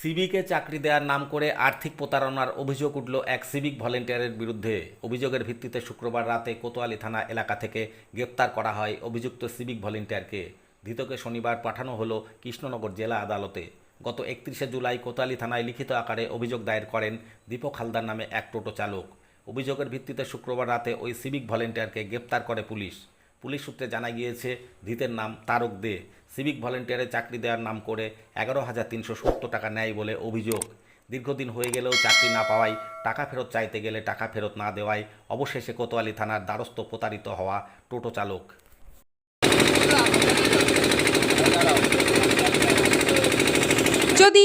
সিভিকে চাকরি দেওয়ার নাম করে আর্থিক প্রতারণার অভিযোগ উঠল এক সিভিক ভলেন্টিয়ারের বিরুদ্ধে। অভিযোগের ভিত্তিতে শুক্রবার রাতে কোতোয়ালি থানা এলাকা থেকে গ্রেপ্তার করা হয় অভিযুক্ত সিভিক ভলেন্টিয়ারকে। ধৃতকে শনিবার পাঠানো হলো কৃষ্ণনগর জেলা আদালতে। গত একত্রিশে জুলাই কোতোয়ালি থানায় লিখিত আকারে অভিযোগ দায়ের করেন দীপক হালদার নামে এক টোটো চালক। অভিযোগের ভিত্তিতে শুক্রবার রাতে ওই সিভিক ভলেন্টিয়ারকে গ্রেপ্তার করে পুলিশ। পুলিশ সূত্রে জানা গিয়েছে, ধৃতের নাম তারক দে। সিভিক ভলেন্টিয়ারে চাকরি দেওয়ার নাম করে এগারো হাজার তিনশো সত্তর টাকা নেয় বলে অভিযোগ। দীর্ঘদিন হয়ে গেলেও চাকরি না পাওয়ায় টাকা ফেরত চাইতে গেলে টাকা ফেরত না দেওয়ায় অবশেষে কোতোয়ালি থানার দ্বারস্থ প্রতারিত হওয়া টোটো চালক। যদি